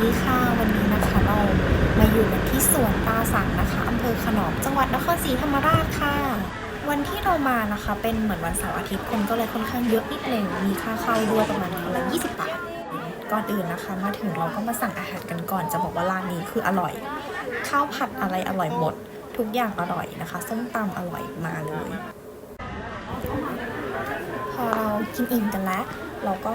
ดีค่ะวันนี้นะคะเรามาอยู่กันที่สวนตาสังนะคะอำเภอขนอมจังหวัดนครศรีธรรมราชค่ะ วันที่เรามานะคะ เป็นเหมือนวันเสาร์อาทิตย์คนก็เลยค่อนข้างเยอะนิดนึงมีค่าเข้าด้วยประมาณคนละ20 บาทก่อนอื่นนะคะ มาถึงเราก็มาสั่งอาหารกันก่อนจะบอกว่าร้านนี้คืออร่อย ข้าวผัดอะไรอร่อยหมด ทุกอย่างอร่อยนะคะส้มตำอร่อยมาเลย พอเรากินอิ่มกันแล้ว เราก็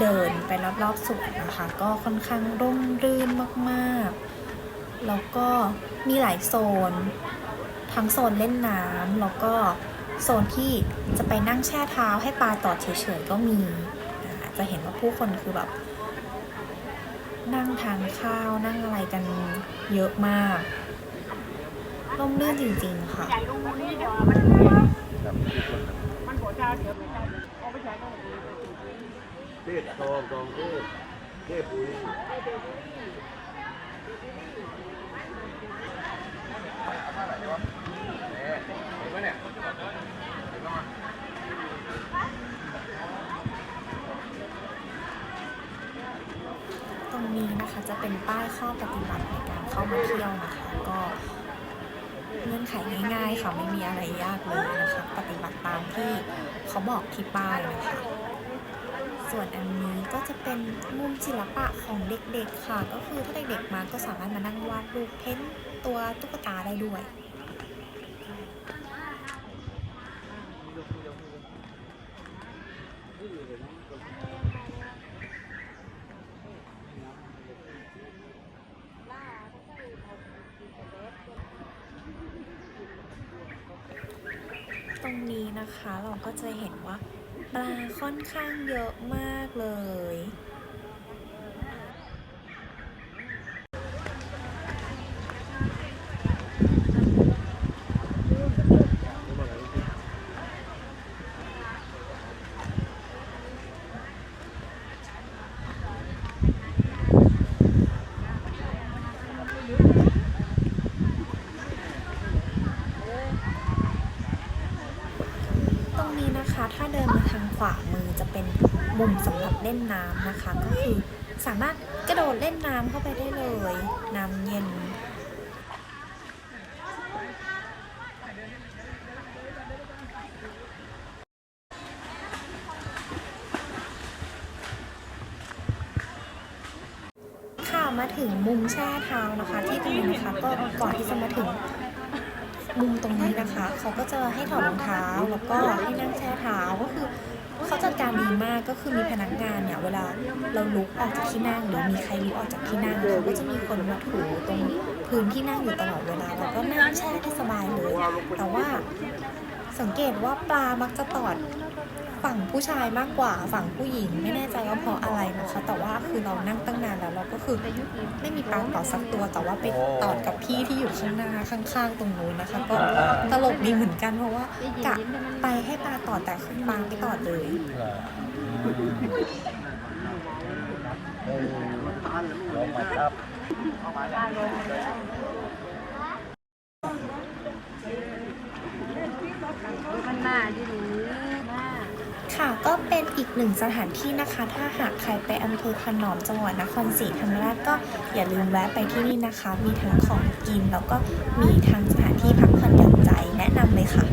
เดินไปรอบๆสวนนะคะ ก็ค่อนข้างร่มรื่นมากๆ แล้วก็มีหลายโซน ทั้งโซนเล่นน้ำแล้วก็โซนที่จะไปนั่งแช่เท้าให้ปลาตอดเฉยๆก็มีอ่าจะเห็นว่าผู้คนคือแบบ นั่งทานข้าวนั่งอะไรกันเยอะมากร่มรื่นจริงๆค่ะ ใหญ่ลูกนี้เดี๋ยวมันมันหัวชาเดี๋ยวไม่ใช่เอาไปใช้ก็ได้ เทศทองทองเทศเทพปุ๋ยตรงนี้นะคะจะเป็นป้ายข้อปฏิบัติในการเข้ามาเที่ยวนะคะก็เงื่อนไขง่ายๆค่ะไม่มีอะไรยากเลยนะคะ ปฏิบัติตามที่เขาบอกที่ป้ายนะคะ ส่วนอันนี้ก็จะเป็นมุมศิลปะของเด็กๆค่ะ ก็คือถ้าเด็กๆมาก็สามารถมานั่งวาดรูปเพ้นตัวตุ๊กตาได้ด้วยตรงนี้นะคะเราก็จะเห็นว่า ลาค่อนข้างเยอะมากเลย ตรงนี้นะคะถ้าเดินมาทาง ขวามือจะเป็นมุมสำหรับเล่นน้ำนะคะ ก็คือสามารถกระโดดเล่นน้ำเข้าไปได้เลย น้ำเย็นค่ะมาถึงมุมแช่เท้านะคะ ที่ตรงนี้นะคะก็ก่อนที่จะมาถึง มุมตรงนี้นะคะ เขาก็จะให้ถอดรองเท้าแล้วก็ให้นั่งแช่เท้าก็คือเขาจัดการดีมากก็คือมีพนักงานเนี่ยเวลาเราลุกออกจากที่นั่งหรือมีใครลุกออกจากที่นั่งเขาก็จะมีคนมาถูตรงพื้นที่นั่งอยู่ตลอดเวลาแล้วก็นั่งแช่ได้สบายเลย แต่ว่าสังเกตว่าปลามักจะตอด ฝั่งผู้ชายมากกว่าฝั่งผู้หญิงไม่แน่ใจว่าเพราะอะไรนะคะ แต่ว่าคือเรานั่งตั้งนานแล้วเราก็คือไม่มีปลาต่อสักตัว แต่ว่าไปตอดกับพี่ที่อยู่ข้างหน้าข้างๆ ตรงนู้นนะคะ ก็ตลกดีเหมือนกันเพราะว่ากะไปให้ปลาตอดแต่คือปลาไม่ตอดเลยลงมาครับ มันหน้าที่หนูหน้า ค่ะก็ เป็นอีกหนึ่งสถานที่นะคะ ถ้าหากใครไปอำเภอขนอมจังหวัดนครศรีธรรมราชก็อย่าลืมแวะไปที่นี่นะคะ มีทั้งของกินแล้วก็มีทั้งสถานที่พักผ่อนหย่อนใจแนะนำเลยค่ะ